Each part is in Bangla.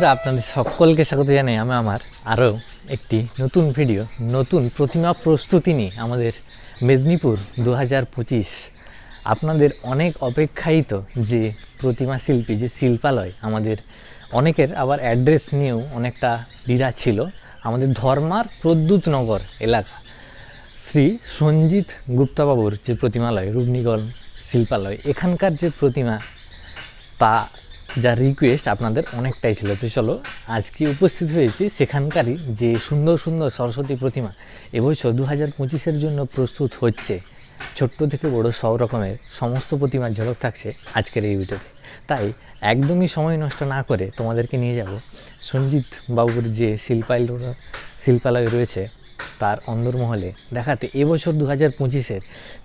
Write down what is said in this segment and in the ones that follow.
বন্ধুরা, আপনাদের সকলকে স্বাগত জানাই আমি আমার আরও একটি নতুন ভিডিও, নতুন প্রতিমা প্রস্তুতি নিয়ে আমাদের মেদিনীপুর দু হাজার পঁচিশ। আপনাদের অনেক অপেক্ষায়িত যে প্রতিমা শিল্পী, যে শিল্পালয় আমাদের অনেকের আবার অ্যাড্রেস নিয়েও অনেকটা দ্বিধা ছিল। আমাদের ধর্মার প্রদ্যুৎনগর এলাকা, শ্রী সঞ্জিত গুপ্তাবাবুর যে প্রতিমালয় রূপনিগর শিল্পালয়, এখানকার যে প্রতিমা, তা যা রিকোয়েস্ট আপনাদের অনেকটাই ছিল। তো চলো, আজকে উপস্থিত হয়েছি সেখানকারই যে সুন্দর সুন্দর সরস্বতী প্রতিমা, এবছর দু হাজার পঁচিশের জন্য প্রস্তুত হচ্ছে। ছোট্ট থেকে বড় সব রকমের সমস্ত প্রতিমার ঝলক থাকছে আজকের এই ভিডিওতে। তাই একদমই সময় নষ্ট না করে তোমাদেরকে নিয়ে যাব। সঞ্জিত বাবুর যে শিল্পালয় শিল্পালয় রয়েছে, তার অন্দরমহলে দেখাতে এবছর দু হাজার পঁচিশের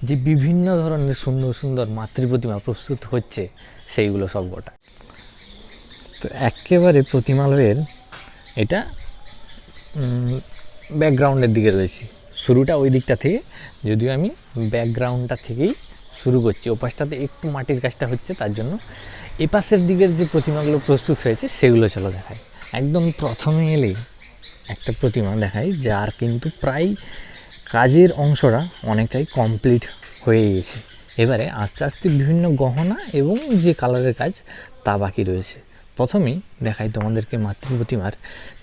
যে বিভিন্ন ধরনের সুন্দর সুন্দর মাতৃ প্রতিমা প্রস্তুত হচ্ছে, সেইগুলো সব গোটা তো একেবারে প্রতিমালয়ের এটা ব্যাকগ্রাউন্ডের দিকে রয়েছে। শুরুটা ওই দিকটা থেকে, যদিও আমি ব্যাকগ্রাউন্ডটা থেকেই শুরু করছি। ওপাশটাতে একটু মাটির কাজটা হচ্ছে, তার জন্য এপাশের দিকের যে প্রতিমাগুলো প্রস্তুত হয়েছে, সেগুলো চলো দেখায় একদম প্রথমে এলেই একটা প্রতিমা দেখাই, যার কিন্তু প্রায় কাজের অংশটা অনেকটাই কমপ্লিট হয়ে গেছে। এবারে আস্তে আস্তে বিভিন্ন গহনা এবং যে কালারের কাজ তা বাকি রয়েছে। প্রথমেই দেখাই তোমাদেরকে মাতৃ প্রতিমার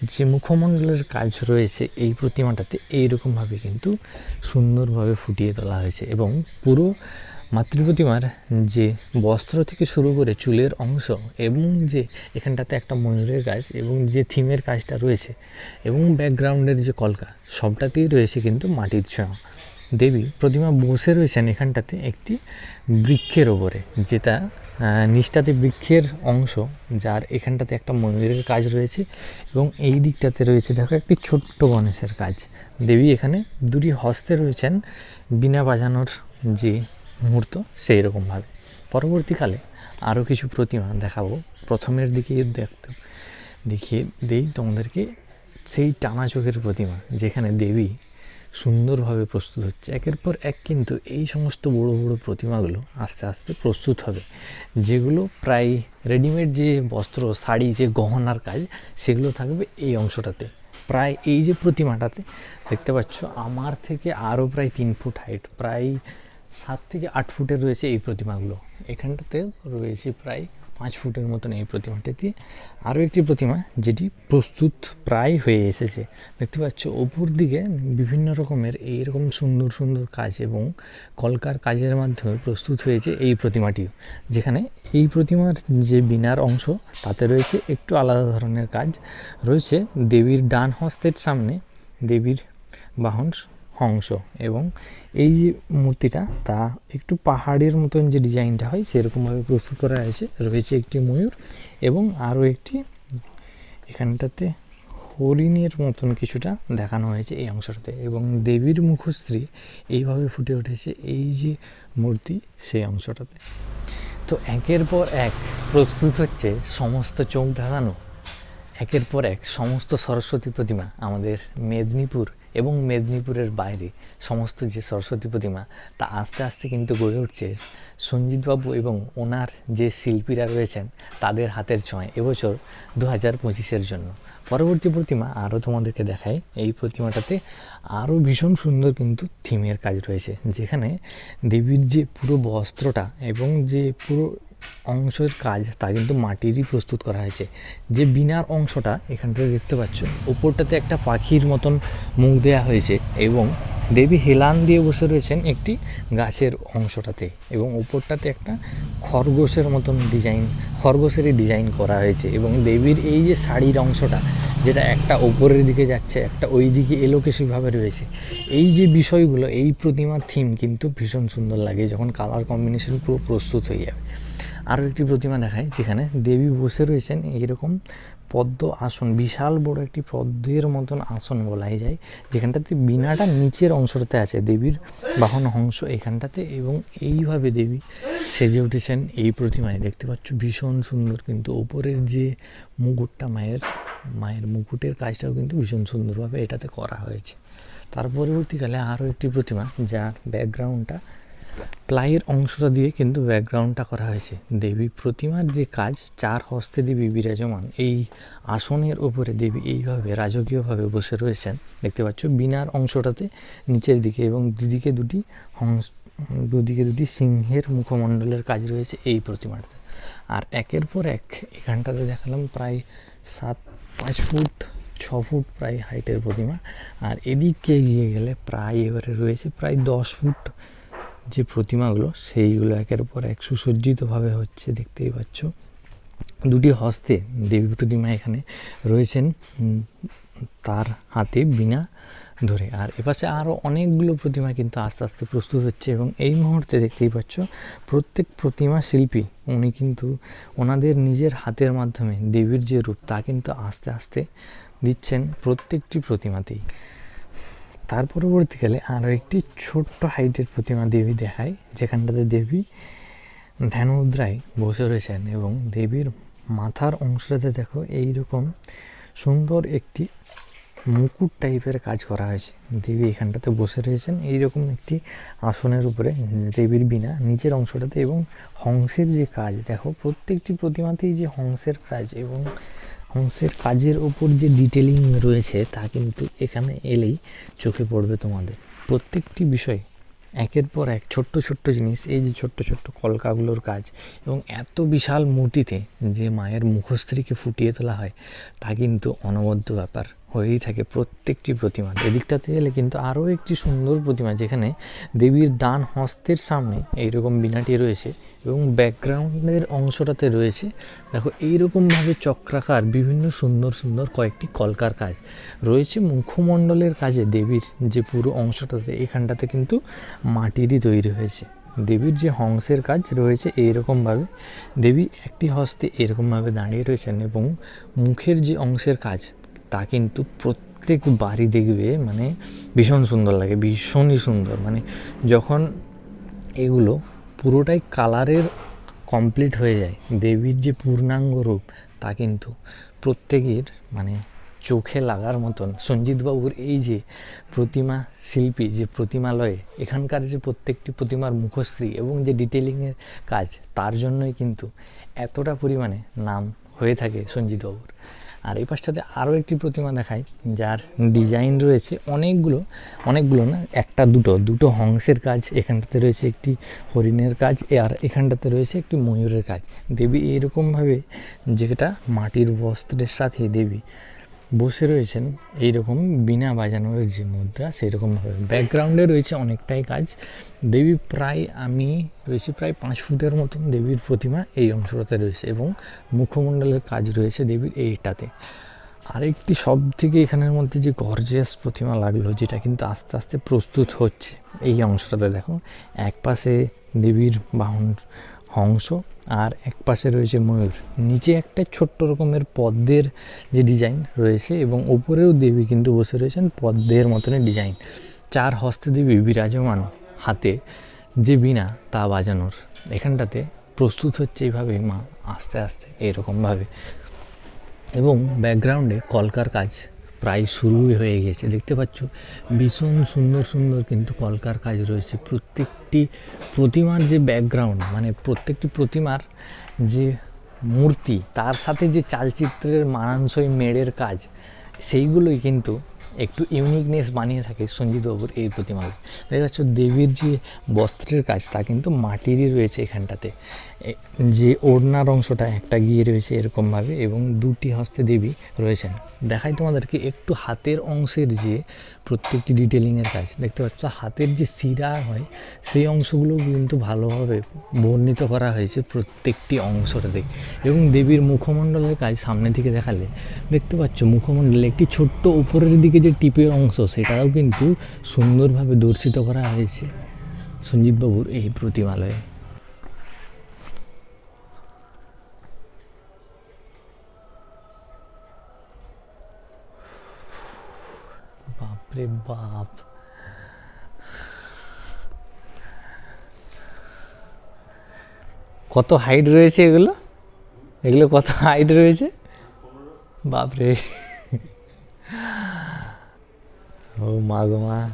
যে মুখমণ্ডলের কাজ রয়েছে এই প্রতিমাটাতে এইরকমভাবে কিন্তু সুন্দরভাবে ফুটিয়ে তোলা হয়েছে এবং পুরো মাতৃ প্রতিমার যে বস্ত্র থেকে শুরু করে চুলের অংশ এবং যে এখানটাতে একটা ময়ূরের কাজ এবং যে থিমের কাজটা রয়েছে এবং ব্যাকগ্রাউন্ডের যে কলকা সবটাতেই রয়েছে কিন্তু মাটির ছোঁয়া। দেবী প্রতিমা বসে রয়েছেন এখানটাতে একটি বৃক্ষের ওপরে যেটা নিচটাতে বৃক্ষের অংশ, যার এখানটাতে একটা ময়ূরের কাজ রয়েছে এবং এই দিকটাতে রয়েছে, দেখো, একটি ছোট্ট গণেশের কাজ। দেবী এখানে দুটি হস্তে রয়েছেন, বিনা বাজানোর যে মুহূর্ত সেই রকমভাবে। পরবর্তীকালে আরও কিছু প্রতিমা দেখাবো। প্রথমের দিকে দেখতে, দেখিয়ে দেই তোমাদেরকে, সেই টানা চোখের প্রতিমা, যেখানে দেবী সুন্দরভাবে প্রস্তুত হচ্ছে। একের পর এক কিন্তু এই সমস্ত বড় বড় প্রতিমাগুলো আস্তে আস্তে প্রস্তুত হবে। যেগুলো প্রায় রেডিমেড যে বস্ত্র, শাড়ি, যে গহনার কাজ, সেগুলো থাকবে এই অংশটাতে। প্রায় এই যে প্রতিমাটাতে, দেখতে পাচ্ছ আমার থেকে আরও প্রায় তিন ফুট হাইট প্রায় সাত থেকে আট ফুটের রয়েছে এই প্রতিমাগুলো। এখানটাতে রয়েছে প্রায় পাঁচ ফুটের মতন এই প্রতিমাটিতে। আরও একটি প্রতিমা, যেটি প্রস্তুত প্রায় হয়ে এসেছে। দেখতে পাচ্ছ ওপর দিকে বিভিন্ন রকমের এইরকম সুন্দর সুন্দর কাজ এবং কলকার কাজের মাধ্যমে প্রস্তুত হয়েছে এই প্রতিমাটিও। যেখানে এই প্রতিমার যে বিনার অংশ, তাতে রয়েছে একটু আলাদা ধরনের কাজ। রয়েছে দেবীর ডান হস্তের সামনে দেবীর বাহন হংস এবং এই যে মূর্তিটা, তা একটু পাহাড়ের মতন যে ডিজাইনটা হয়, সেরকমভাবে প্রস্তুত করা হয়েছে। রয়েছে একটি ময়ূর এবং আরও একটি এখানটাতে হরিণের মতন কিছুটা দেখানো হয়েছে এই অংশটাতে এবং দেবীর মুখশ্রী এইভাবে ফুটে উঠেছে এই যে মূর্তি সেই অংশটাতে। তো একের পর এক প্রস্তুত হচ্ছে সমস্ত চোখ ধাঁধানো। একের পর এক সমস্ত সরস্বতী প্রতিমা আমাদের মেদিনীপুর এবং মেদিনীপুরের বাইরে সমস্ত যে সরস্বতী প্রতিমা, তা আস্তে আস্তে কিন্তু গড়ে উঠছে। সঞ্জিতবাবু এবং ওনার যে শিল্পীরা রয়েছেন, তাদের হাতের ছোঁয়ায় এবছর দু হাজার পঁচিশের জন্য। পরবর্তী প্রতিমা আরও তোমাদেরকে দেখাই। এই প্রতিমাটাতে আরও ভীষণ সুন্দর কিন্তু থিমের কাজ রয়েছে, যেখানে দেবীর যে পুরো বস্ত্রটা এবং যে পুরো অংশের কাজ তা কিন্তু মাটিরই প্রস্তুত করা হয়েছে। যে বিনার অংশটা এখানটাতে দেখতে পাচ্ছ, উপরটাতে একটা পাখির মতন মুখ দেয়া হয়েছে এবং দেবী হেলান দিয়ে বসে রয়েছেন একটি গাছের অংশটাতে এবং উপরটাতে একটা খরগোশের মতন ডিজাইন, খরগোশেরই ডিজাইন করা হয়েছে এবং দেবীর এই যে শাড়ির অংশটা, যেটা একটা ওপরের দিকে যাচ্ছে, একটা ওই দিকে এলোকেশিভাবে রয়েছে, এই যে বিষয়গুলো, এই প্রতিমার থিম কিন্তু ভীষণ সুন্দর লাগে যখন কালার কম্বিনেশন পুরো প্রস্তুত হয়ে যাবে। আরও একটি প্রতিমা দেখায় যেখানে দেবী বসে রয়েছেন এইরকম পদ্ম আসন, বিশাল বড় একটি পদ্মের মতন আসন বলাই যায়। যেখানটাতে বিনাটা নিচের অংশটাতে আছে, দেবীর বাহন হংস এখানটাতে এবং এইভাবে দেবী সেজে উঠেছেন এই প্রতিমায়। দেখতে পাচ্ছ, ভীষণ সুন্দর কিন্তু ওপরের যে মুকুটটা, মায়ের মায়ের মুকুটের কাজটাও কিন্তু ভীষণ সুন্দরভাবে এটাতে করা হয়েছে। তার পরবর্তীকালে আরও একটি প্রতিমা, যার ব্যাকগ্রাউন্ডটা প্লাইয়ের অংশটা দিয়ে কিন্তু ব্যাকগ্রাউন্ডটা করা হয়েছে। দেবী প্রতিমার যে কাজ, চার হস্তে দেবী বিরাজমান, এই আসনের ওপরে দেবী এইভাবে রাজকীয়ভাবে বসে রয়েছেন। দেখতে পাচ্ছ, বিনার অংশটাতে নিচের দিকে এবং দুদিকে দুটি হংস, দুদিকে দুটি সিংহের মুখমণ্ডলের কাজ রয়েছে এই প্রতিমাটাতে। আর একের পর এক এখানটাতে দেখালাম প্রায় সাত, পাঁচ ফুট, ছ ফুট প্রায় হাইটের প্রতিমা। আর এদিকে গিয়ে গেলে প্রায় এবারে রয়েছে প্রায় দশ ফুট যে প্রতিমাগুলো, সেইগুলো একের পর এক সুসজ্জিতভাবে হচ্ছে দেখতেই পাচ্ছ। দুটি হস্তে, দেবী প্রতিমা এখানে রয়েছেন তার হাতে বিনা ধরে। আর এপাশে আরও অনেকগুলো প্রতিমা কিন্তু আস্তে আস্তে প্রস্তুত হচ্ছে এবং এই মুহূর্তে দেখতেই পাচ্ছ, প্রত্যেক প্রতিমা শিল্পী, উনি কিন্তু ওনাদের নিজের হাতের মাধ্যমে দেবীর যে রূপ, তা কিন্তু আস্তে আস্তে দিচ্ছেন প্রত্যেকটি প্রতিমাতেই। তার পরবর্তীকালে আরও একটি ছোট্ট হাইটের প্রতিমা দেবী দেখায়, যেখানটাতে দেবী ধ্যান মুদ্রায় বসে রয়েছেন এবং দেবীর মাথার অংশটাতে দেখো এই রকম সুন্দর একটি মুকুট টাইপের কাজ করা হয়েছে। দেবী এখানটাতে বসে রয়েছেন। এইরকম একটি আসনের উপরে দেবীর বিনা নিচের অংশটাতে এবং হংসের যে কাজ, দেখো প্রত্যেকটি প্রতিমাতেই যে হংসের কাজ এবং হংসের কাজের ওপর যে ডিটেলিং রয়েছে তা কিন্তু এখানে এলেই চোখে পড়বে তোমাদের। প্রত্যেকটি বিষয় একের পর এক ছোট্ট ছোট্ট জিনিস, এই যে ছোট্ট ছোট্ট কলকাগুলোর কাজ এবং এত বিশাল মূর্তিতে যে মায়ের মুখশ্রীকে ফুটিয়ে তোলা হয়, তা কিন্তু অনবদ্য ব্যাপার। হয়েই থাকে প্রত্যেকটি প্রতিমা। এদিকটাতে এলে কিন্তু আরও একটি সুন্দর প্রতিমা, যেখানে দেবীর ডান হস্তের সামনে এইরকম বিনাটি রয়েছে এবং ব্যাকগ্রাউন্ডের অংশটাতে রয়েছে। দেখো, এইরকমভাবে চক্রাকার, বিভিন্ন সুন্দর সুন্দর কয়েকটি কলকার কাজ রয়েছে। মুখমণ্ডলের কাজে দেবীর যে পুরো অংশটাতে, এখানটাতে কিন্তু মাটিরই তৈরি হয়েছে। দেবীর যে হংসের কাজ রয়েছে এইরকমভাবে। দেবী একটি হস্তে এরকমভাবে দাঁড়িয়ে রয়েছেন এবং মুখের যে অংশের কাজ তা কিন্তু প্রত্যেক বাড়ি দেখবে মানে ভীষণ সুন্দর লাগে, ভীষণই সুন্দর। মানে যখন এগুলো পুরোটাই কালারের কমপ্লিট হয়ে যায়, দেবীর যে পূর্ণাঙ্গ রূপ, তা কিন্তু প্রত্যেকের মানে চোখে লাগার মতন। সঞ্জিতবাবুর এই যে প্রতিমা শিল্পী, যে প্রতিমালয়ে, এখানকার যে প্রত্যেকটি প্রতিমার মুখশ্রী এবং যে ডিটেলিংয়ের কাজ, তার জন্যই কিন্তু এতটা পরিমাণে নাম হয়ে থাকে সঞ্জিতবাবুর। আর এই পাশটাতে আরও একটি প্রতিমা দেখায় যার ডিজাইন রয়েছে অনেকগুলো অনেকগুলো না, একটা দুটো দুটো হংসের কাজ, এখানটাতে রয়েছে একটি হরিণের কাজ, আর এখানটাতে রয়েছে একটি ময়ূরের কাজ। দেবী এরকমভাবে যেটা মাটির বস্ত্রের সাথে দেবী বসে রয়েছেন, এইরকম বিনা বাজানোর যে মুদ্রা সেই রকমভাবে ব্যাকগ্রাউন্ডে রয়েছে অনেকটাই কাজ। দেবী প্রায় আমি রয়েছি প্রায় পাঁচ ফুটের মতন দেবীর প্রতিমা এই অংশটাতে রয়েছে এবং মুখমণ্ডলের কাজ রয়েছে দেবীর এইটাতে। আরেকটি সব থেকে এখানের মধ্যে যে গর্জিয়াস প্রতিমা লাগল, যেটা কিন্তু আস্তে আস্তে প্রস্তুত হচ্ছে, এই অংশটাতে দেখো। এক পাশে দেবীর বাহন হংস আর এক পাশে রয়েছে ময়ূর। নিচে একটা ছোট্ট রকমের পদ্মের যে ডিজাইন রয়েছে এবং ওপরেও দেবী কিন্তু বসে রয়েছেন পদ্মের মতনই ডিজাইন চার হস্তে দেবী বিরাজমান হাতে যে বিনা তা বাজানোর। এখানটাতে প্রস্তুত হচ্ছে এইভাবে মা, আস্তে আস্তে এরকমভাবে এবং ব্যাকগ্রাউন্ডে কলকার কাজ প্রায় শুরুই হয়ে গেছে। দেখতে পাচ্ছ, ভীষণ সুন্দর সুন্দর কিন্তু কলকার কাজ রয়েছে। প্রত্যেকটি প্রতিমার যে ব্যাকগ্রাউন্ড মানে প্রত্যেকটি প্রতিমার যে মূর্তি, তার সাথে যে চালচিত্রের মানানসই মেড়ের কাজ, সেইগুলোই কিন্তু একটু ইউনিকনেস বানিয়ে থাকে সঞ্জিত বাবুর এই প্রতিমা দেখা যাচ্ছে দেবীর যে বস্ত্রের কাজ, তা কিন্তু মাটিরই রয়েছে এখানটাতে। যে ওড়নার অংশটা একটা গিয়ে রয়েছে এরকমভাবে এবং দুটি হস্তে দেবী রয়েছেন। দেখাই তোমাদেরকে একটু হাতের অংশের যে প্রত্যেকটি ডিটেলিংয়ের কাজ। দেখতে পাচ্ছ, হাতের যে শিরা হয়, সেই অংশগুলো কিন্তু ভালোভাবে বর্ণিত করা হয়েছে প্রত্যেকটি অংশটাতে। এবং দেবীর মুখমণ্ডলের কাজ সামনে থেকে দেখালে, দেখতে পাচ্ছ, মুখমণ্ডলে একটি ছোট্ট উপরের দিকে যে টিপের অংশ, সেটাও কিন্তু সুন্দরভাবে দর্শিত করা হয়েছে। সঞ্জিতবাবুর এই প্রতিমালয়ে। বাপরে বাপ। কত হাইট রয়েছে এগুলো? এগুলো কত হাইট রয়েছে? বাপরে। ও মা গো মা।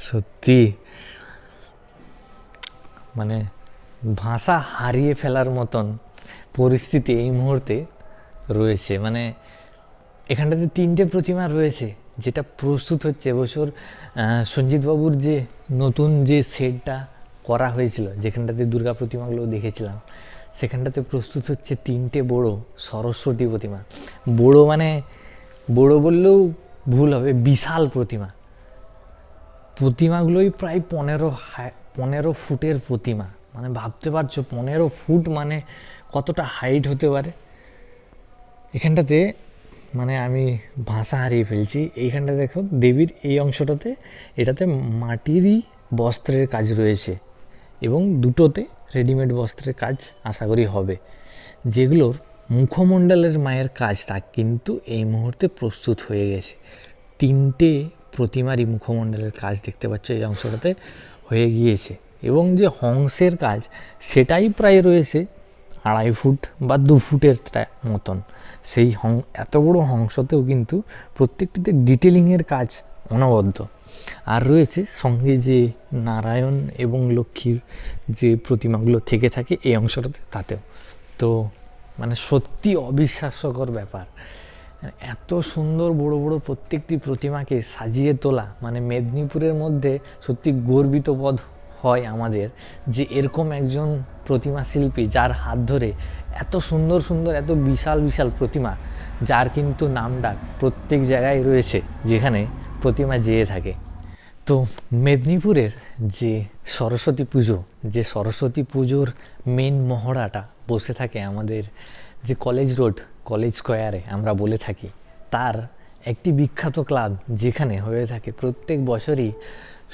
সত্যি। মানে ভাষা হারিয়ে ফেলার মতন পরিস্থিতি এই মুহূর্তে রয়েছে। মানে এখানটাতে তিনটে প্রতিমা রয়েছে, যেটা প্রস্তুত হচ্ছে। এবছর সঞ্জিতবাবুর যে নতুন যে সেটটা করা হয়েছিল, যেখানটাতে দুর্গা প্রতিমাগুলো দেখেছিলাম, সেখানটাতে প্রস্তুত হচ্ছে তিনটে বড় সরস্বতী প্রতিমা। বড় মানে বড় বললেও ভুল হবে, বিশাল প্রতিমা। প্রতিমাগুলোই প্রায় পনেরো হাই- পনেরো ফুটের প্রতিমা। মানে ভাবতে পারছ, পনেরো ফুট মানে কতটা হাইট হতে পারে? এখানটাতে মানে আমি ভাষা হারিয়ে ফেলছি। এইখানটা দেখো, দেবীর এই অংশটাতে, এটাতে মাটিরই বস্ত্রের কাজ রয়েছে এবং দুটোতে রেডিমেড বস্ত্রের কাজ আশা করি হবে। যেগুলোর মুখমণ্ডলের মায়ের কাজ তা কিন্তু এই মুহূর্তে প্রস্তুত হয়ে গেছে। তিনটে প্রতিমারই মুখমণ্ডলের কাজ দেখতে পাচ্ছ এই অংশটাতে হয়ে গিয়েছে এবং যে হংসের কাজ, সেটাই প্রায় রয়েছে আড়াই ফুট বা দু ফুটের মতন। সেই হং, এত বড় হংসতেও কিন্তু প্রত্যেকটিতে ডিটেলিংয়ের কাজ অনবদ্য। আর রয়েছে সঙ্গে যে নারায়ণ এবং লক্ষ্মীর যে প্রতিমাগুলো থেকে থাকে এই অংশটাতে তাতেও। তো মানে সত্যি অবিশ্বাস্যকর ব্যাপার। এত সুন্দর বড় বড় প্রত্যেকটি প্রতিমাকে সাজিয়ে তোলা মানে মেদিনীপুরের মধ্যে সত্যি গর্বিত বোধ। হয় আমাদের যে এরকম একজন প্রতিমা শিল্পী যার হাত ধরে এত সুন্দর সুন্দর, এত বিশাল বিশাল প্রতিমা, যার কিন্তু নামডাক প্রত্যেক জায়গায় রয়েছে যেখানে প্রতিমা যেয়ে থাকে। তো মেদিনীপুরের যে সরস্বতী পুজো, যে সরস্বতী পুজোর মেন মহড়াটা বসে থাকে আমাদের যে কলেজ রোড কলেজ স্কোয়ারে আমরা বলে থাকি, তার একটি বিখ্যাত ক্লাব যেখানে হয়ে থাকে প্রত্যেক বছরই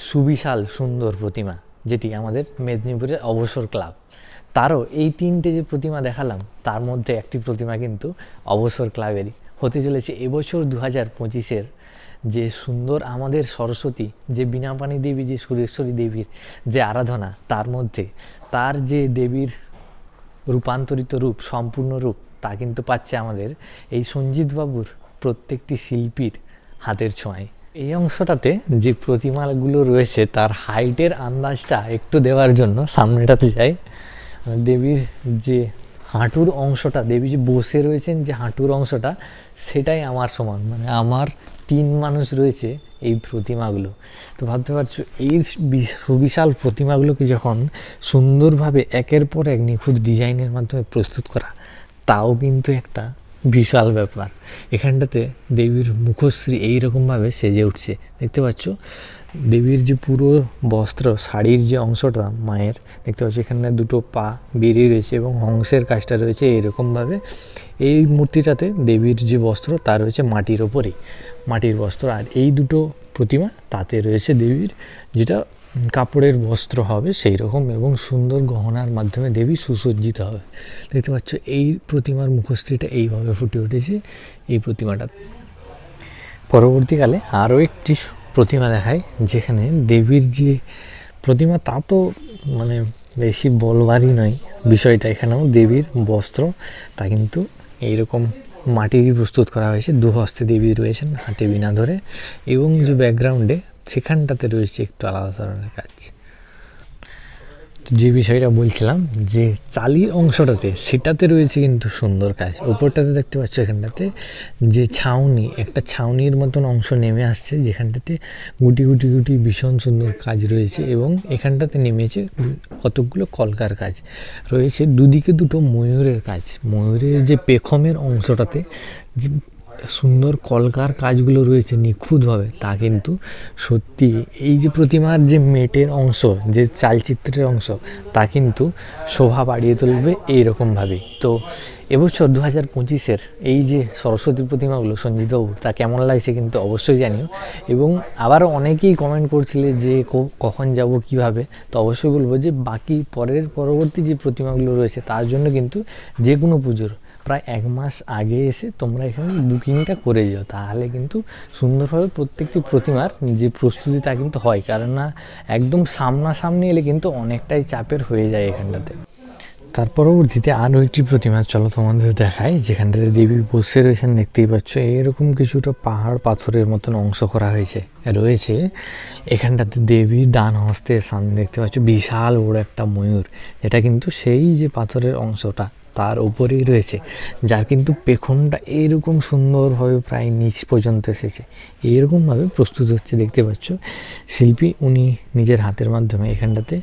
সুবিশাল সুন্দর প্রতিমা। যেটি আমাদের মেদিনীপুরের অবসর ক্লাব। তারও এই তিনটে যে প্রতিমা দেখালাম, তার মধ্যে একটি প্রতিমা কিন্তু অবসর ক্লাবেরই। হতে চলেছে এবছর দু হাজার পঁচিশের যে সুন্দর আমাদের সরস্বতী, যে বীণাপাণি দেবী, যে সুরেশ্বরী দেবীর যে আরাধনা, তার মধ্যে তার যে দেবীর রূপান্তরিত রূপ, সম্পূর্ণ রূপ, তা কিন্তু পাচ্ছে আমাদের এই সঞ্জিত বাবুর প্রত্যেকটি শিল্পীর হাতের ছোঁয়ায়। এই অংশটাতে যে প্রতিমাগুলো রয়েছে, তার হাইটের আন্দাজটা একটু দেওয়ার জন্য সামনেটাতে যাই। দেবীর যে হাঁটুর অংশটা, দেবী যে বসে রয়েছেন যে হাঁটুর অংশটা, সেটাই আমার সমান। মানে আমার তিন মানুষ রয়েছে এই প্রতিমাগুলো। তো ভাবতে পারছ, এই সুবিশাল প্রতিমাগুলোকে যখন সুন্দরভাবে একের পর এক নিখুঁত ডিজাইনের মাধ্যমে প্রস্তুত করা, তাও কিন্তু একটা বিশাল ব্যাপার। এখানটাতে দেবীর মুখশ্রী এইরকমভাবে সেজে উঠছে। দেখতে পাচ্ছ? দেবীর যে পুরো বস্ত্র, শাড়ির যে অংশটা মায়ের, দেখতে পাচ্ছ? এখানে দুটো পা বেরিয়ে রয়েছে এবং হংসের কাজটা রয়েছে এইরকমভাবে। এই মূর্তিটাতে দেবীর যে বস্ত্র, তা রয়েছে মাটির ওপরেই। মাটির বস্ত্র আর এই দুটো প্রতিমা তাতে রয়েছে দেবীর, যেটা কাপড়ের বস্ত্র হবে সেই রকম এবং সুন্দর গহনার মাধ্যমে দেবী সুসজ্জিত হবে। দেখতে পাচ্ছ, এই প্রতিমার মুখশ্রীটা এইভাবে ফুটে উঠেছে, এই প্রতিমাটা। পরবর্তীকালে আরও একটি প্রতিমা দেখায় যেখানে দেবীর যে প্রতিমা, তা তো মানে বেশি বলবারই নয়। বিষয়টা এখানেও দেবীর বস্ত্র, তা কিন্তু এইরকম মাটিরই প্রস্তুত করা হয়েছে। দু হস্তে দেবী রয়েছেন হাতে বিনা ধরে এবং যে ব্যাকগ্রাউন্ডে সেখানটাতে রয়েছে একটু আলাদা ধরনের কাজ। যে বিষয়টা বলছিলাম যে চালির অংশটাতে সেটাতে রয়েছে কিন্তু সুন্দর কাজ। উপরটাতে দেখতে পাচ্ছ এখানটাতে যে ছাউনি, একটা ছাউনির মতন অংশ নেমে আসছে যেখানটাতে গুটি গুটি গুটি ভীষণ সুন্দর কাজ রয়েছে এবং এখানটাতে নেমেছে কতকগুলো কলকার কাজ। রয়েছে দুদিকে দুটো ময়ূরের কাজ। ময়ূরের যে পেখমের অংশটাতে যে সুন্দর কলকার কাজগুলো রয়েছে নিখুঁতভাবে, তা কিন্তু সত্যি এই যে প্রতিমার যে মেটের অংশ, যে চালচিত্রের অংশ, তা কিন্তু শোভা বাড়িয়ে তুলবে এইরকমভাবেই। তো এবছর দু হাজার পঁচিশের এই যে সরস্বতী প্রতিমাগুলো, সঞ্জিতবাবু, তা কেমন লাগছে কিন্তু অবশ্যই জানিও। এবং আবারও অনেকেই কমেন্ট করছিলে যে কখন যাব, কীভাবে, তো অবশ্যই বলব যে বাকি পরের পরবর্তী যে প্রতিমাগুলো রয়েছে, তার জন্য কিন্তু যে কোনো পুজোর প্রায় এক মাস আগে এসে তোমরা এখানে বুকিংটা করে যাও। তাহলে কিন্তু সুন্দরভাবে প্রত্যেকটি প্রতিমার যে প্রস্তুতি তা কিন্তু হয়। কারণ না একদম সামনাসামনি এলে কিন্তু অনেকটাই চাপের হয়ে যায় এখানটাতে। তার পরবর্তীতে আরও একটি প্রতিমা চলো তোমাদের দেখায় যেখানটাতে দেবী বসে রয়েছেন, দেখতেই পাচ্ছ এরকম কিছুটা পাহাড় পাথরের মতন অংশ করা হয়েছে, রয়েছে। এখানটাতে দেবীর ডান হস্তে সামনে দেখতে পাচ্ছ বিশাল বড় একটা ময়ূর, যেটা কিন্তু সেই যে পাথরের অংশটা তার উপরেই রয়েছে, যার কিন্তু পেখমটা এরকম সুন্দরভাবে প্রায় নিচ পর্যন্ত এসেছে। এরকমভাবে প্রস্তুত হচ্ছে, দেখতে পাচ্ছ। শিল্পী উনি নিজের হাতের মাধ্যমে এখানটাতে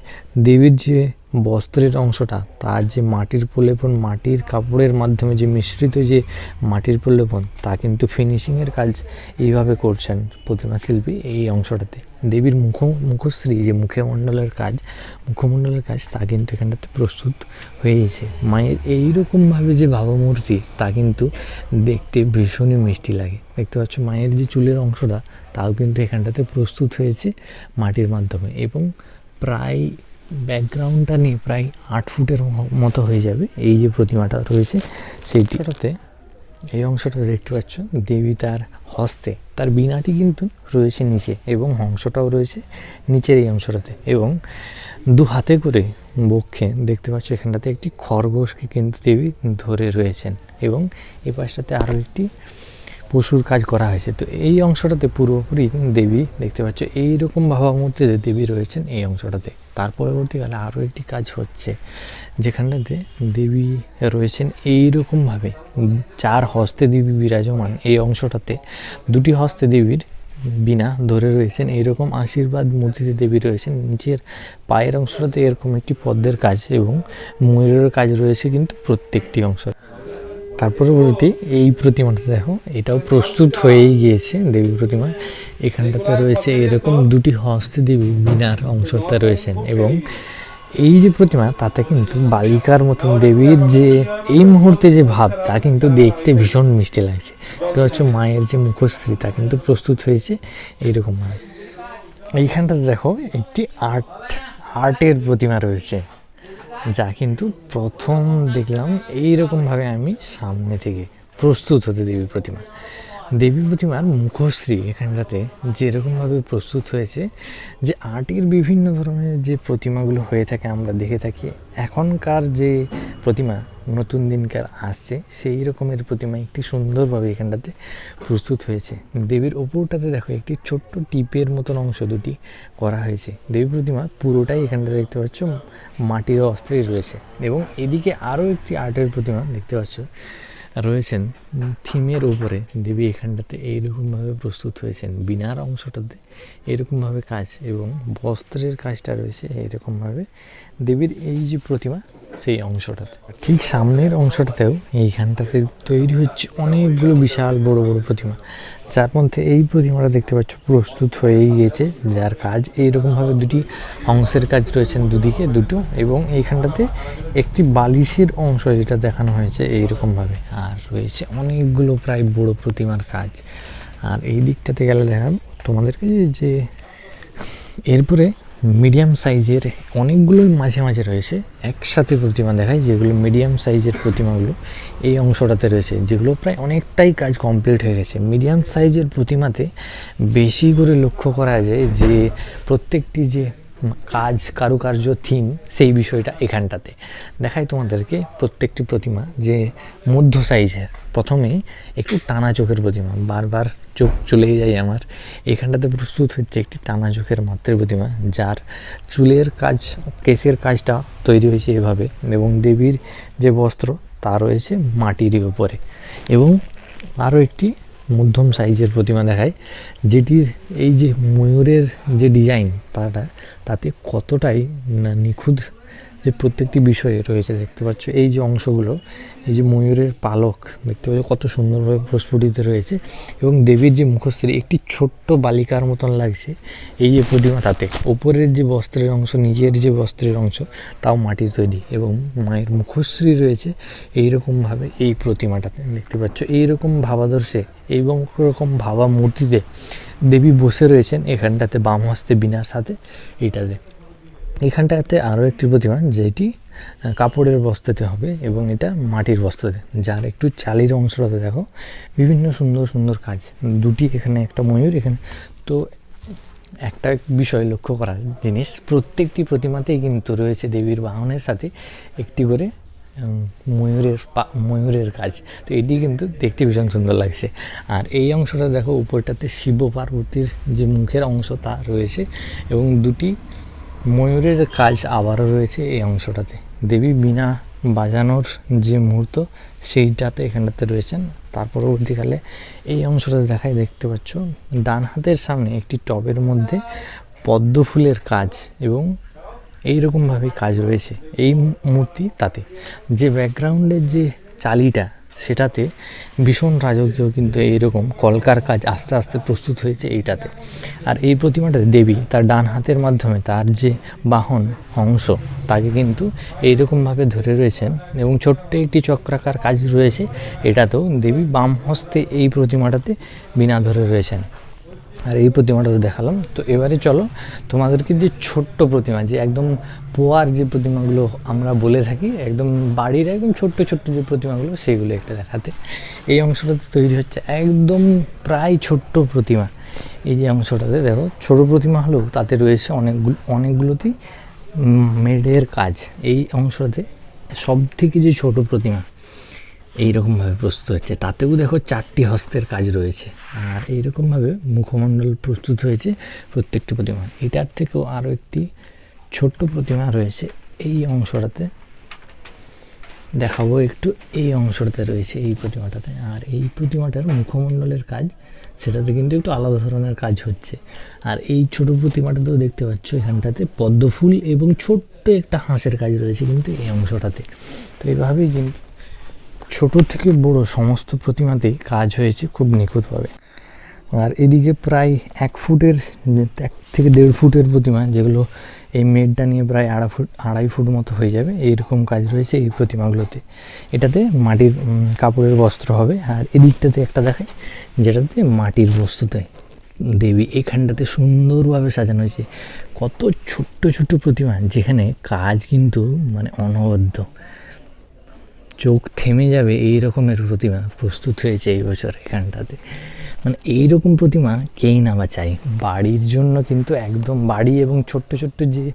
দেবীর যে বস্ত্রের অংশটা, তার যে মাটির প্রলেপন, মাটির কাপড়ের মাধ্যমে যে মিশ্রিত যে মাটির প্রলেপন, তা কিন্তু ফিনিশিংয়ের কাজ এইভাবে করছেন প্রতিমা শিল্পী এই অংশটাতে। দেবীর মুখ, মুখশ্রী, যে মুখমণ্ডলের কাজ মুখমণ্ডলের কাজ তা কিন্তু এখানটাতে প্রস্তুত হয়ে গেছে মায়ের এইরকমভাবে যে ভাবমূর্তি তা কিন্তু দেখতে ভীষণই মিষ্টি লাগে। দেখতে পাচ্ছ মায়ের যে চুলের অংশটা, তাও কিন্তু এখানটাতে প্রস্তুত হয়েছে মাটির মাধ্যমে এবং প্রায় ব্যাকগ্রাউন্ডটা নিয়ে প্রায় আট ফুটের মতো হয়ে যাবে এই যে প্রতিমাটা রয়েছে। সেইটিটাতে এই অংশটা দেখতে পাচ্ছ, দেবী তার হস্তে, তার বিনাটি কিন্তু রয়েছে নিচে এবং হংসটাও রয়েছে নিচের এই অংশটাতে এবং দু হাতে করে বক্ষে দেখতে পাচ্ছ, এখানটাতে একটি খরগোশকে কিন্তু দেবী ধরে রয়েছেন এবং এই পাশটাতে আরও একটি পশুর কাজ করা হয়েছে। তো এই অংশটাতে পুরোপুরি দেবী দেখতে পাচ্ছ, এইরকম ভাবামূর্তিতে দেবী রয়েছেন এই অংশটাতে। তার পরবর্তীকালে আরও একটি কাজ হচ্ছে, যেখানটাতে দেবী রয়েছেন এই রকমভাবে চার হস্তে দেবী বিরাজমান। এই অংশটাতে দুটি হস্তে দেবীর বিনা ধরে রয়েছেন, এইরকম আশীর্বাদ মূর্তিতে দেবী রয়েছেন। নিচের পায়ের অংশটাতে এরকম একটি পদ্মের কাজ এবং ময়ূরের কাজ রয়েছে কিন্তু প্রত্যেকটি অংশ। তার পরবর্তী এই প্রতিমাটা দেখো, এটাও প্রস্তুত হয়েই গিয়েছে দেবী প্রতিমা। এখানটাতে রয়েছে এরকম দুটি হস্তে দেবী বিনার অংশটা রয়েছেন এবং এই যে প্রতিমা, তাতে কিন্তু বালিকার মতন দেবীর যে এই মুহূর্তে যে ভাব, তা কিন্তু দেখতে ভীষণ মিষ্টি লাগছে। তো হচ্ছে মায়ের যে মুখশ্রী, তা কিন্তু প্রস্তুত হয়েছে এইরকম এইখানটাতে দেখো একটি আর্ট, আর্টের প্রতিমা রয়েছে। যা কিন্তু প্রথম দেখলাম এইরকমভাবে আমি সামনে থেকে প্রস্তুত হতে দেবী প্রতিমা। দেবী প্রতিমার মুখশ্রী এখানটাতে যেরকমভাবে প্রস্তুত হয়েছে যে আর্টের বিভিন্ন ধরনের যে প্রতিমাগুলো হয়ে থাকে, আমরা দেখে থাকি, এখনকার যে প্রতিমা নতুন দিনকার আসছে, সেই রকমের প্রতিমা একটি সুন্দরভাবে এখানটাতে প্রস্তুত হয়েছে। দেবীর ওপরটাতে দেখো, একটি ছোট্ট টিপের মতন অংশ দুটি করা হয়েছে। দেবী প্রতিমা পুরোটাই এখানটা দেখতে পাচ্ছ, মাটির অস্ত্রেই রয়েছে। এবং এদিকে আরও একটি আর্টের প্রতিমা দেখতে পাচ্ছ রয়েছেন, থিমের উপরে দেবী এখানটাতে এইরকমভাবে প্রস্তুত হয়েছেন। বিনার অংশটাতে এরকমভাবে কাজ এবং বস্ত্রের কাজটা রয়েছে এরকমভাবে দেবীর এই যে প্রতিমা, সেই অংশটাতে। ঠিক সামনের অংশটাতেও এইখানটাতে তৈরি হচ্ছে অনেকগুলো বিশাল বড় বড় প্রতিমা। যার মধ্যে এই প্রতিমাটা দেখতে পাচ্ছ, প্রস্তুত হয়েই গিয়েছে, যার কাজ এইরকমভাবে দুটি অংশের কাজ রয়েছেন দুদিকে, দুটো, এবং এইখানটাতে একটি বালিশের অংশ যেটা দেখানো হয়েছে এইরকমভাবে, আর রয়েছে অনেকগুলো প্রায় বড় প্রতিমার কাজ। আর এই দিকটাতে গেলে দেখাবো তোমাদেরকে যে এরপরে মিডিয়াম সাইজের অনেকগুলোই মাঝে মাঝে রয়েছে। একসাথে প্রতিমা দেখায় যেগুলো মিডিয়াম সাইজের প্রতিমাগুলো এই অংশটাতে রয়েছে, যেগুলো প্রায় অনেকটাই কাজ কমপ্লিট হয়ে গেছে। মিডিয়াম সাইজের প্রতিমাতে বেশি করে লক্ষ্য করা যায় যে, প্রত্যেকটি যে কাজ, কারুকার্য থিম সেই বিষয়টা এখানটাতে। দেখাই তোমাদেরকে প্রত্যেকটি প্রতিমা যে মধ্য সাইজের প্রথমে একটু টানা চোখের প্রতিমা। বারবার চোখ চলেই যায় আমার। এখানটাতে প্রস্তুত হচ্ছে একটি টানা চোখের মাতৃ প্রতিমা, যার চুলের কাজ, কেসের কাজটা তৈরি হয়েছে এভাবে। এবং দেবীর যে বস্ত্র, তা রয়েছে মাটিরই উপরে। এবং আরও একটি মধ্যম সাইজের প্রতিমা দেখায়, যেটির এই যে ময়ূরের যে ডিজাইন তাটা তাতে কতটাই না নিখুঁত যে প্রত্যেকটি বিষয়ে রয়েছে দেখতে পাচ্ছ। এই যে অংশগুলো এই যে ময়ূরের পালক, দেখতে পাচ্ছ কত সুন্দরভাবে প্রস্ফুটিত রয়েছে এবং দেবীর যে মুখশ্রী একটি ছোট্ট বালিকার মতন লাগছে এই যে প্রতিমা তাতে। ওপরের যে বস্ত্রের অংশ নিজের যে বস্ত্রের অংশ, তাও মাটির তৈরি এবং মায়ের মুখশ্রী রয়েছে এইরকমভাবে এই প্রতিমাটাতে। দেখতে পাচ্ছ এইরকম ভাবাদর্শে এবং রকম ভাবা মূর্তিতে দেবী বসে রয়েছেন এখানটাতে বাম হস্তে বিনার সাথে। এইটাতে। এখানটাতে আরও একটি প্রতিমা যেটি কাপড়ের বস্ত্রতে হবে এবং এটা মাটির বস্ত্রতে যার একটু চালির অংশটাতে দেখো। বিভিন্ন সুন্দর সুন্দর কাজ। দুটি এখানে, একটা ময়ূর এখানে। তো একটা বিষয় লক্ষ্য করার জিনিস, প্রত্যেকটি প্রতিমাতেই কিন্তু রয়েছে দেবীর বাহনের সাথে একটি করে ময়ূরের পা, ময়ূরের কাজ। তো এটি কিন্তু দেখতে ভীষণ সুন্দর লাগছে। আর এই অংশটা দেখো, উপরটাতে শিব পার্বতীর যে মুখের অংশ তা রয়েছে এবং দুটি ময়ূরের কাজ আবারও রয়েছে এই অংশটাতে। দেবী বিনা বাজানোর যে মুহূর্ত, সেইটাতে এখানটাতে রয়েছেন। তার পরবর্তীকালে এই অংশটাতে দেখায়, দেখতে পাচ্ছ, ডান হাতের সামনে একটি টবের মধ্যে পদ্ম ফুলের কাজ এবং এই রকমভাবে কাজ রয়েছে এই মূর্তি তাতে। যে ব্যাকগ্রাউন্ডের যে চালিটা সেটাতে ভীষণ রাজকীয় কিন্তু এইরকম কলকার কাজ আস্তে আস্তে প্রস্তুত হয়েছে এইটাতে। আর এই প্রতিমাটাতে দেবী তার ডান হাতের মাধ্যমে তার যে বাহন অংশ তাকে কিন্তু এইরকমভাবে ধরে রয়েছেন এবং ছোট্ট একটি চক্রাকার কাজ রয়েছে। এটাতেও দেবী বাম হস্তে এই প্রতিমাটাতে বিনা ধরে রয়েছেন। আর এই প্রতিমাটা তো দেখালাম। তো এবারে চলো, তোমাদেরকে যে ছোট্ট প্রতিমা, যে একদম পোয়ার যে প্রতিমাগুলো আমরা বলে থাকি, একদম বাড়ির একদম ছোট্ট ছোট্ট যে প্রতিমাগুলো, সেগুলো একটা দেখাতে। এই অংশটাতে তৈরি হচ্ছে একদম প্রায় ছোট্ট প্রতিমা। এই যে অংশটাতে দেখো, ছোট প্রতিমা হলেও তাতে রয়েছে অনেকগুলো, অনেকগুলোতেই মেডের কাজ। এই অংশটাতে সব থেকে যে ছোট প্রতিমা এইরকমভাবে প্রস্তুত হচ্ছে তাতেও দেখো চারটি হস্তের কাজ রয়েছে। আর এইরকমভাবে মুখমণ্ডল প্রস্তুত হয়েছে প্রত্যেকটি প্রতিমা। এটার থেকেও আরও একটি ছোট্ট প্রতিমা রয়েছে এই অংশটাতে। দেখাবো একটু এই অংশটাতে রয়েছে এই প্রতিমাটাতে। আর এই প্রতিমাটার মুখমণ্ডলের কাজ, সেটাতে কিন্তু একটু আলাদা ধরনের কাজ হচ্ছে। আর এই ছোট প্রতিমাটাতেও দেখতে পাচ্ছ এখানটাতে পদ্মফুল এবং ছোট্ট একটা হাঁসের কাজ রয়েছে কিন্তু এই অংশটাতে। তো এইভাবেই কিন্তু ছোট থেকে বড় সমস্ত প্রতিমাতেই কাজ হয়েছে খুব নিখুঁতভাবে। আর এদিকে প্রায় এক ফুটের, এক থেকে দেড় ফুটের প্রতিমা, যেগুলো এই মেডটা নিয়ে প্রায় আড়াই ফুট আড়াই ফুট মতো হয়ে যাবে, এইরকম কাজ রয়েছে এই প্রতিমাগুলোতে। এটাতে মাটির কাপড়ের বস্ত্র হবে, আর এদিকটাতে একটা দেখায় যেটাতে মাটির বস্তুতে দেবী, এখানটাতে সুন্দরভাবে সাজানো হয়েছে। কত ছোট্ট ছোট্ট প্রতিমা, যেখানে কাজ কিন্তু মানে অনবদ্য। চোখ থেমে যাবে এই রকমের প্রতিমা প্রস্তুত হয়েছে এই বছর এখানটাতে। মানে এই রকম প্রতিমা কেই না বা চাই বাড়ির জন্য কিন্তু একদম বাড়ি এবং ছোট্ট ছোট্ট যে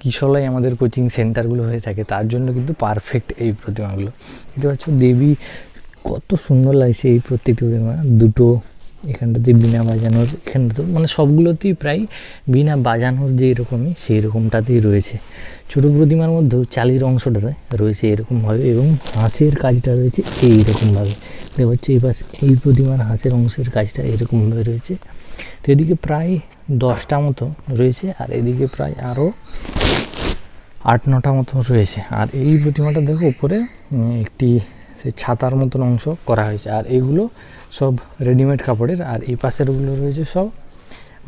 কিশলাই আমাদের কোচিং সেন্টারগুলো হয়ে থাকে, তার জন্য কিন্তু পারফেক্ট এই প্রতিমাগুলো। দেখতে পাচ্ছ দেবী কত সুন্দর লাগছে এই প্রত্যেকটি প্রতিমা। দুটো এখানটাতে বিনা বাজানোর এখানটাতে মানে সবগুলোতেই প্রায় বিনা বাজানোর যে এরকমই সেই রকমটাতেই রয়েছে। ছোটো প্রতিমার মধ্যেও চালির অংশটাতে রয়েছে এরকমভাবে এবং হাঁসের কাজটা রয়েছে এই রকমভাবে দেখতে পাচ্ছি এই পাশে এই প্রতিমার হাঁসের অংশের কাজটা এরকমভাবে রয়েছে। তো এদিকে প্রায় দশটা মতো রয়েছে আর এদিকে প্রায় আরও আট নটা মতো রয়েছে। আর এই প্রতিমাটা দেখো উপরে একটি সেই ছাতার মতন অংশ করা হয়েছে। আর এগুলো সব রেডিমেড কাপড়ের, আর এই পাশেরগুলো রয়েছে সব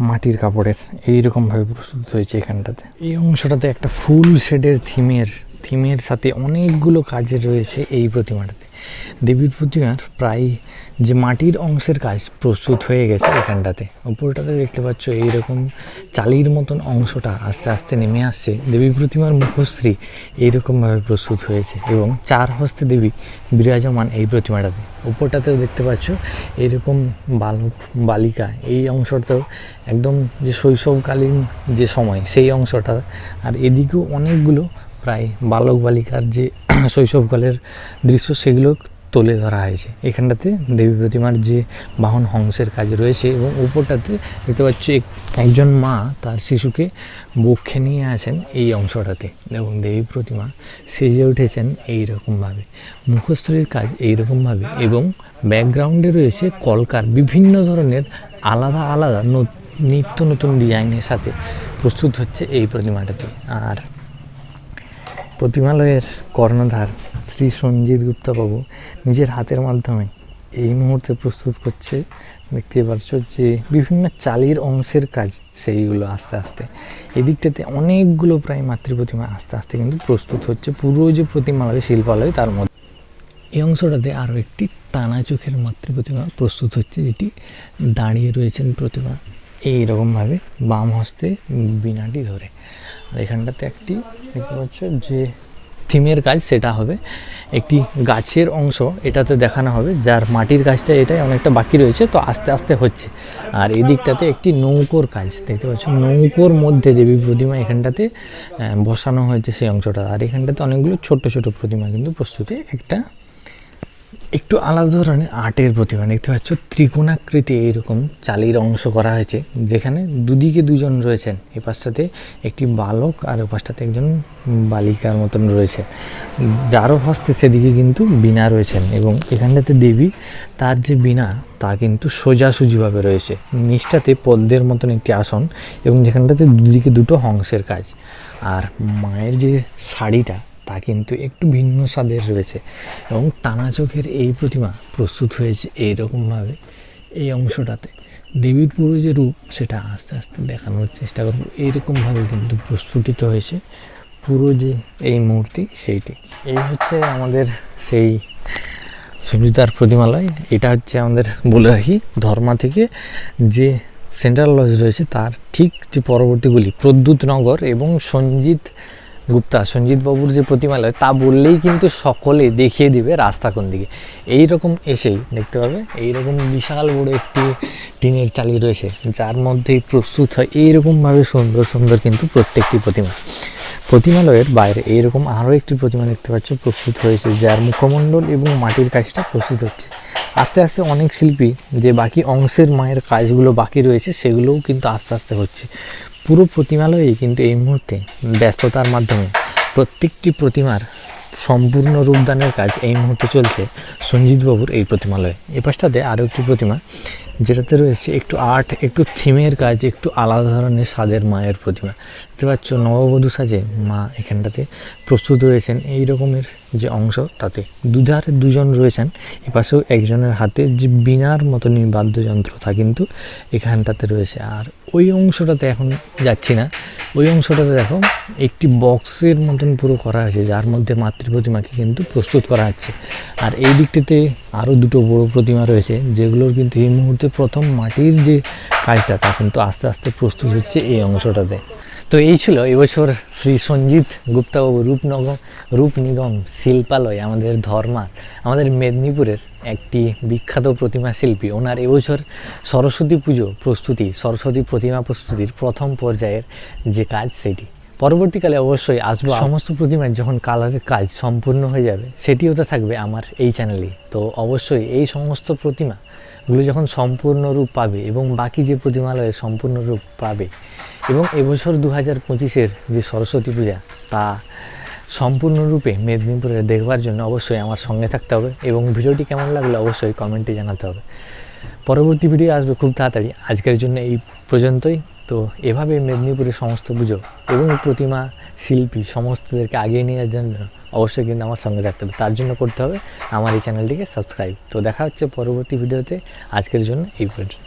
মাটির কাপড়ের। এইরকমভাবে প্রস্তুত হয়েছে এখানটাতে। এই অংশটাতে একটা ফুল শেডের থিমের থিমের সাথে অনেকগুলো কাজের রয়েছে এই প্রতিমাটাতে। দেবীর প্রতিমার প্রায় যে মাটির অংশের কাজ প্রস্তুত হয়ে গেছে এখানটাতে। উপরটাতে দেখতে পাচ্ছ এইরকম চালির মতন অংশটা আস্তে আস্তে নেমে আসছে। দেবী প্রতিমার মুখশ্রী এইরকমভাবে প্রস্তুত হয়েছে এবং চার হস্তে দেবী বিরাজমান এই প্রতিমাটাতে। উপরটাতেও দেখতে পাচ্ছ এইরকম বালক, বালিকা এই অংশটাও একদম যে শৈশবকালীন যে সময় সেই অংশটা। আর এদিকেও অনেকগুলো প্রায় বালক বালিকার যে শৈশবকালের দৃশ্য সেগুলো তুলে ধরা হয়েছে। এখানটাতে দেবী প্রতিমার যে বাহন হংসের কাজ রয়েছে এবং উপরটাতে দেখতে পাচ্ছি একজন মা তার শিশুকে বক্ষে নিয়ে আছেন এই অংশটাতে এবং দেবী প্রতিমা সেজে উঠেছেন এই রকমভাবে মুখশ্রীর কাজ এই রকমভাবে এবং ব্যাকগ্রাউন্ডে রয়েছে কলকার বিভিন্ন ধরনের আলাদা আলাদা নিত্য নতুন ডিজাইনের সাথে প্রস্তুত হচ্ছে এই প্রতিমাটাতে। আর প্রতিমালয়ের কর্ণধার শ্রী সঞ্জিত গুপ্তা বাবু নিজের হাতের মাধ্যমে এই মুহূর্তে প্রস্তুত করছে। দেখতে পাচ্ছ যে বিভিন্ন চালির অংশের কাজ সেইগুলো আস্তে আস্তে। এদিকটাতে অনেকগুলো প্রায় মাতৃ প্রতিমা আস্তে আস্তে কিন্তু প্রস্তুত হচ্ছে। পুরো যে প্রতিমালয়, শিল্পালয় তার মধ্যে। এই অংশটাতে আরও একটি টানা চোখের মাতৃ প্রতিমা প্রস্তুত হচ্ছে, যেটি দাঁড়িয়ে রয়েছেন প্রতিমা। এই রকমভাবে বাম হস্তে বিনাটি ধরে। আর এখানটাতে একটি, দেখতে পাচ্ছ যে থিমের কাজ সেটা হবে। একটি গাছের অংশ এটাতে দেখানো হবে, যার মাটির কাজটা এটাই অনেকটা বাকি রয়েছে, তো আস্তে আস্তে হচ্ছে। আর এদিকটাতে একটি নৌকোর কাজ, দেখতে পাচ্ছ নৌকোর মধ্যে দেবী প্রতিমা এখানটাতে বসানো হয়েছে সেই অংশটা। আর এখানটাতে অনেকগুলো ছোট ছোট প্রতিমা কিন্তু প্রস্তুতি একটা একটু আলাদা ধরনের আর্টের প্রতিমা। দেখতে পাচ্ছ, ত্রিকোণাকৃতি এইরকম চালির অংশ করা হয়েছে, যেখানে দুদিকে দুজন রয়েছেন। এ পাশটাতে একটি বালক আর ও পাশটাতে একজন বালিকার মতন রয়েছে। যারও হস্তে সেদিকে কিন্তু বীণা রয়েছেন এবং এখানটাতে দেবী, তার যে বীণা, তা কিন্তু সোজাসুজিভাবে রয়েছে। নিচটাতে পদ্মের মতন একটি আসন এবং যেখানটাতে দুদিকে দুটো হংসের কাজ। আর মায়ের যে শাড়িটা তা কিন্তু একটু ভিন্ন স্বাদের রয়েছে। এবং টানা চোখের এই প্রতিমা প্রস্তুত হয়েছে এইরকমভাবে এই অংশটাতে। দেবীর পুরো যে রূপ সেটা আস্তে আস্তে দেখানোর চেষ্টা করব। এইরকমভাবে কিন্তু প্রস্ফুটিত হয়েছে পুরো যে এই মূর্তি সেইটি। এই হচ্ছে আমাদের সেই সুবিধার প্রতিমালয়। এটা হচ্ছে আমাদের বলে রাখি ধর্মা থেকে যে সেন্ট্রাল লজ রয়েছে তার ঠিক যে পরবর্তীগুলি প্রদ্যুৎ নগর এবং সঞ্জিত গুপ্তা, সঞ্জিত বাবুর যে প্রতিমালয় তা বললেই কিন্তু সকলে দেখিয়ে দিবে রাস্তা কোন দিকে। এই রকম এসেই, দেখতে পাবে? এই রকম বিশাল বড় একটি টিনের চালি রয়েছে, যার মধ্যেই প্রস্তুত হয় এইরকমভাবে সুন্দর সুন্দর কিন্তু প্রত্যেকটি প্রতিমা। প্রতিমালয়ের বাইরে এইরকম আরও একটি প্রতিমা দেখতে পাচ্ছ, প্রস্তুত হয়েছে, যার মুখমণ্ডল এবং মাটির কাজটা প্রস্তুত হচ্ছে। আস্তে আস্তে অনেক শিল্পী, যে বাকি অংশের মায়ের কাজগুলো বাকি রয়েছে, সেগুলোও কিন্তু আস্তে আস্তে হচ্ছে। পুরো প্রতিমালয়েই কিন্তু এই মুহূর্তে ব্যস্ততার মাধ্যমে প্রত্যেকটি প্রতিমার সম্পূর্ণ রূপদানের কাজ এই মুহূর্তে চলছে সঞ্জিত বাবুর এই প্রতিমালয়ে। এ পাশটাতে আরও একটি প্রতিমা, যেটাতে রয়েছে একটু আর্ট, একটু থিমের কাজ, একটু আলাদা ধরনের স্বাদের মায়ের প্রতিমা। দেখতে পাচ্ছ নববধূ সাজে মা এখানটাতে প্রস্তুত রয়েছেন। এই রকমের যে অংশ, তাতে দুধারে দুজন রয়েছেন। এপাশেও একজনের হাতে যে বিনার মতনই বাদ্যযন্ত্র, তা কিন্তু এখানটাতে রয়েছে। আর ওই অংশটাতে এখন যাচ্ছি না। ওই অংশটাতে দেখো, একটি বক্সের মতন পুরো করা হয়েছে, যার মধ্যে মাতৃ প্রতিমাকে কিন্তু প্রস্তুত করা হচ্ছে। আর এই দিকটিতে আরও দুটো বড় প্রতিমা রয়েছে, যেগুলোর কিন্তু এই মুহূর্তে প্রথম মাটির যে কাজটা, তা কিন্তু আস্তে আস্তে প্রস্তুত হচ্ছে এই অংশটাতে। তো এই ছিল এবছর শ্রী সঞ্জিত গুপ্তাবাবু রূপনগম রূপ নিগম শিল্পালয়, আমাদের ধর্মার আমাদের মেদিনীপুরের একটি বিখ্যাত প্রতিমা শিল্পী। ওনার এবছর সরস্বতী পুজো প্রস্তুতি, সরস্বতী প্রতিমা প্রস্তুতির প্রথম পর্যায়ের যে কাজ সেটি। পরবর্তীকালে অবশ্যই আসব সমস্ত প্রতিমার যখন কালারের কাজ সম্পূর্ণ হয়ে যাবে, সেটিও তো থাকবে আমার এই চ্যানেলেই। তো অবশ্যই এই সমস্ত প্রতিমাগুলো যখন সম্পূর্ণ রূপ পাবে এবং বাকি যে প্রতিমালয়ে সম্পূর্ণ রূপ পাবে এবং এবছর দু হাজার পঁচিশের যে সরস্বতী পূজা, তা সম্পূর্ণরূপে মেদিনীপুরে দেখবার জন্য অবশ্যই আমার সঙ্গে থাকতে হবে এবং ভিডিওটি কেমন লাগল অবশ্যই কমেন্টে জানাতে হবে। পরবর্তী ভিডিও আসবে খুব তাড়াতাড়ি। আজকের জন্য এই পর্যন্তই। তো এভাবে মেদিনীপুরের সমস্ত পুজো এবং প্রতিমা, শিল্পী, সমস্তদেরকে আগিয়ে নেওয়ার জন্য অবশ্যই কিন্তু আমার সঙ্গে থাকতে হবে। তার জন্য করতে হবে আমার এই চ্যানেলটিকে সাবস্ক্রাইব তো দেখা হচ্ছে পরবর্তী ভিডিওতে। আজকের জন্য এই পর্যন্ত।